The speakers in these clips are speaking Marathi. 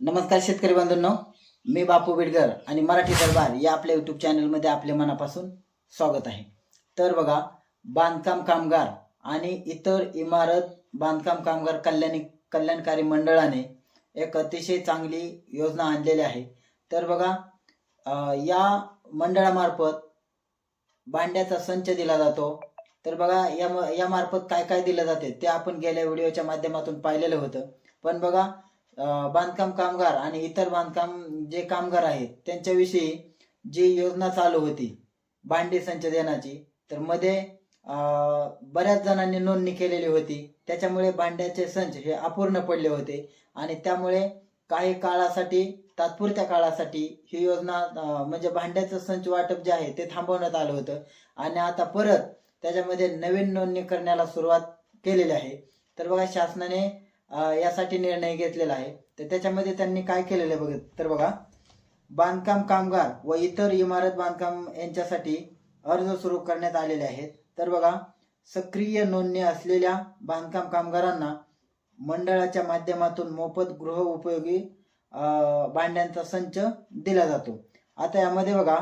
नमस्कार शेतकरी बांधवांनो मी बापू बिडकर आणि मराठी दरबार या आपल्या यूट्यूब चॅनलमध्ये आपल्या मनापासून स्वागत आहे. तर बघा बांधकाम कामगार आणि इतर इमारत बांधकाम कामगार कल्याणी कल्याणकारी मंडळाने एक अतिशय चांगली योजना आणलेली आहे. तर बघा या मंडळामार्फत भांड्याचा संच दिला जातो. तर बघा या यामार्फत काय काय दिलं जाते ते आपण गेल्या व्हिडिओच्या माध्यमातून पाहिलेलं होतं. पण बघा बांधकाम कामगार आणि इतर बांधकाम जे कामगार आहेत त्यांच्याविषयी जी योजना चालू होती भांडी संच देण्याची तर मध्ये बऱ्याच जणांनी नोंदणी केलेली होती. त्याच्यामुळे भांड्याचे संच हे अपूर्ण पडले होते आणि त्यामुळे काही काळासाठी तात्पुरत्या काळासाठी ही योजना म्हणजे भांड्याचं संच वाटप जे आहे ते थांबवण्यात आलं होतं. आणि आता परत त्याच्यामध्ये नवीन नोंदणी करण्याला सुरुवात केलेली आहे. तर बघा शासनाने यासाठी निर्णय घेतलेला आहे. तर त्याच्यामध्ये त्यांनी काय केलेलं आहे बघ तर बघा बांधकाम कामगार व इतर इमारत बांधकाम यांच्यासाठी अर्ज सुरू करण्यात आलेले आहेत. तर बघा सक्रिय नोंदणी असलेल्या बांधकाम कामगारांना मंडळाच्या माध्यमातून मोफत गृह उपयोगी भांड्यांचा संच दिला जातो. आता यामध्ये बघा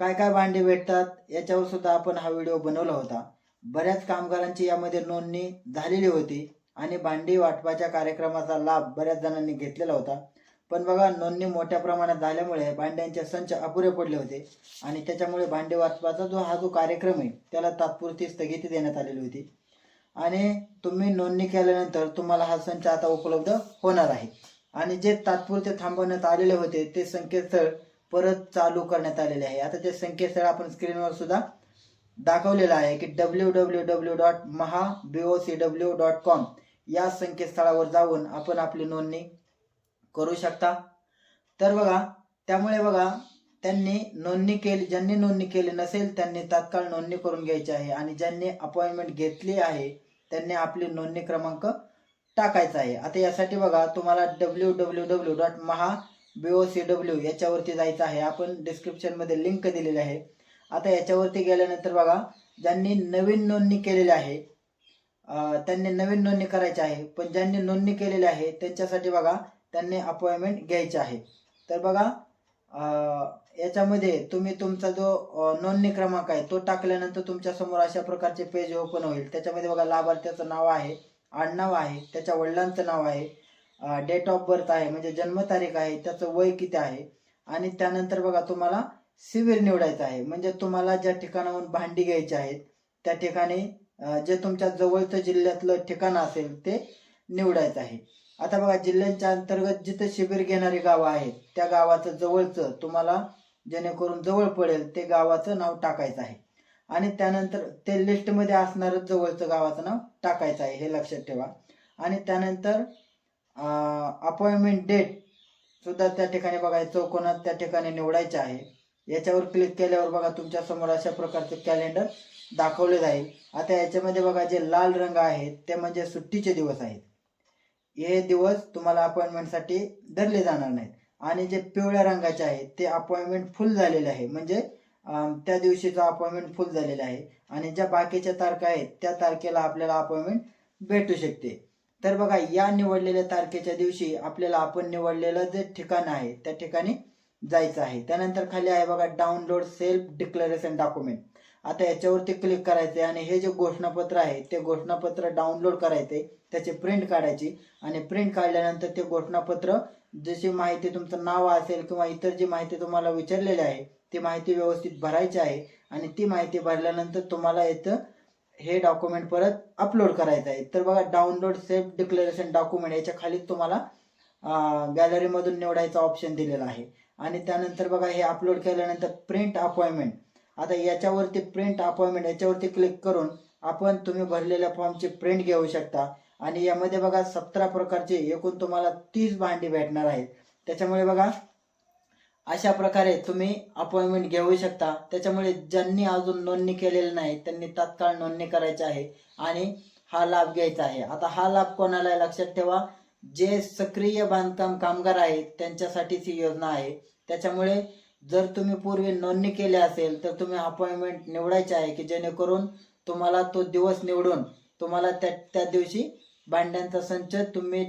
काय काय भांडी भेटतात याच्यावर सुद्धा आपण हा व्हिडिओ बनवला होता. बऱ्याच कामगारांची यामध्ये नोंदणी झालेली होती. आणि भांडी वाटपाच्या कार्यक्रमाचा लाभ बऱ्याच जणांनी घेतलेला होता. पण बघा नोंदणी मोठ्या प्रमाणात झाल्यामुळे भांड्यांचे संच अपुरे पडले होते आणि त्याच्यामुळे भांडी वाटपाचा जो हा जो कार्यक्रम आहे त्याला तात्पुरती स्थगिती देण्यात आलेली होती. आणि तुम्ही नोंदणी केल्यानंतर तुम्हाला हा संच आता उपलब्ध होणार आहे. आणि जे तात्पुरते थांबवण्यात आलेले होते ते संकेतस्थळ परत चालू करण्यात आलेले आहे. आता ते संकेतस्थळ आपण स्क्रीनवर सुद्धा दाखवलेलं आहे की W W W dot Maha B O C W dot com या संकेतस्थळावर जाऊन आपण आपली नोंदणी करू शकता. तर बघा त्यामुळे बघा त्यांनी नोंदणी केली ज्यांनी नोंदणी केली नसेल त्यांनी तात्काळ नोंदणी करून घ्यायची आहे. आणि ज्यांनी अपॉइंटमेंट घेतली आहे त्यांनी आपली नोंदणी क्रमांक टाकायचा आहे. आता यासाठी बघा तुम्हाला W W W dot Maha B O C W याच्यावरती जायचं आहे. आपण डिस्क्रिप्शनमध्ये लिंक दिलेली आहे. आता याच्यावरती गेल्यानंतर बघा ज्यांनी नवीन नोंदणी केलेली आहे त्यांनी नवीन नोंदणी करायची आहे. पण ज्यांनी नोंदणी केलेली आहे त्यांच्यासाठी बघा त्यांनी अपॉइंटमेंट घ्यायची आहे. तर बघा याच्यामध्ये तुम्ही तुमचा जो नोंदणी क्रमांक आहे तो टाकल्यानंतर तुमच्यासमोर अशा प्रकारचे पेज ओपन होईल. त्याच्यामध्ये बघा लाभार्थ्याचं नाव आहे आडनाव आहे त्याच्या वडिलांचं नाव आहे डेट ऑफ बर्थ आहे म्हणजे जन्मतारीख आहे त्याचं वय किती आहे आणि त्यानंतर बघा तुम्हाला सिव्हिल निवडायचं आहे. म्हणजे तुम्हाला ज्या ठिकाणाहून भांडी घ्यायची आहेत त्या ठिकाणी जे तुमच्या जवळचं जिल्ह्यातलं ठिकाण असेल ते निवडायचं आहे. आता बघा जिल्ह्यांच्या अंतर्गत जिथं शिबिर घेणारी गावं आहेत त्या गावाचं जवळचं तुम्हाला जेणेकरून जवळ पडेल ते गावाचं नाव टाकायचं आहे. आणि त्यानंतर ते लिस्टमध्ये असणारं जवळचं गावाचं नाव टाकायचं आहे हे लक्षात ठेवा. आणि त्यानंतर अपॉइंटमेंट डेट सुद्धा त्या ठिकाणी बघा चौकोनात त्या ठिकाणी निवडायचे आहे. याच्यावर क्लिक केल्यावर बघा तुमच्यासमोर अशा प्रकारचं कॅलेंडर दाखवले जाईल. आता याच्यामध्ये बघा जे लाल रंग आहेत ते म्हणजे सुट्टीचे दिवस आहेत. हे दिवस तुम्हाला अपॉइंटमेंटसाठी धरले जाणार नाहीत. आणि जे पिवळ्या रंगाचे आहेत ते अपॉइंटमेंट फुल झालेले आहे. म्हणजे त्या दिवशीचा अपॉइंटमेंट फुल झालेला आहे. आणि ज्या बाकीच्या तारखा आहेत त्या तारखेला आपल्याला अपॉइंटमेंट भेटू शकते. तर बघा या निवडलेल्या तारखेच्या दिवशी आपल्याला आपण निवडलेलं जे ठिकाण आहे त्या ठिकाणी जायचं आहे. त्यानंतर खाली आहे बघा डाउनलोड सेल्फ डिक्लेरेशन डॉक्युमेंट आता याच्यावरती क्लिक करायचे आणि हे जे घोषणापत्र आहे ते घोषणापत्र डाउनलोड करायचे त्याची प्रिंट काढायची आणि प्रिंट काढल्यानंतर ते घोषणापत्र जशी माहिती तुमचं नाव असेल किंवा इतर जी माहिती तुम्हाला विचारलेली आहे ती माहिती व्यवस्थित भरायची आहे आणि ती माहिती भरल्यानंतर तुम्हाला इथं हे डॉक्युमेंट परत अपलोड करायचं आहे. तर बघा डाउनलोड सेफ डिक्लेरेशन डॉक्युमेंट याच्या खाली तुम्हाला गॅलरीमधून निवडायचा ऑप्शन दिलेला आहे. आणि त्यानंतर बघा हे अपलोड केल्यानंतर प्रिंट अपॉइंटमेंट आता याच्यावरती प्रिंट अपॉइंटमेंट याच्यावरती क्लिक करून आपण तुम्ही भरलेल्या फॉर्मची प्रिंट घेऊ शकता. आणि यामध्ये बघा सतरा प्रकारचे एकूण तुम्हाला तीस भांडी भेटणार आहेत. त्याच्यामुळे बघा अशा प्रकारे तुम्ही अपॉइंटमेंट घेऊ शकता. त्याच्यामुळे ज्यांनी अजून नोंदणी केलेली नाही त्यांनी तात्काळ नोंदणी करायची आहे आणि हा लाभ घ्यायचा आहे. आता हा लाभ कोणाला लक्षात ठेवा जे सक्रिय बांधकाम कामगार आहेत त्यांच्यासाठीच ही योजना आहे. त्याच्यामुळे जर तुम्ही पूर्वी नोंदणी केली असेल तर तुम्ही अपॉइंटमेंट निवडायचे आहे की जेणेकरून तुम्हाला तो दिवस निवडून तुम्हाला त्या त्या दिवशी भांड्यांचा संच तुम्ही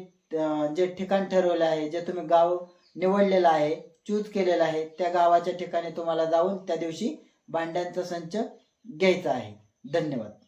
जे ठिकाण ठरवलं आहे जे तुम्ही गाव निवडलेलं आहे चूज केलेलं आहे त्या गावाच्या ठिकाणी तुम्हाला जाऊन त्या दिवशी भांड्यांचा संच घ्यायचा आहे. धन्यवाद.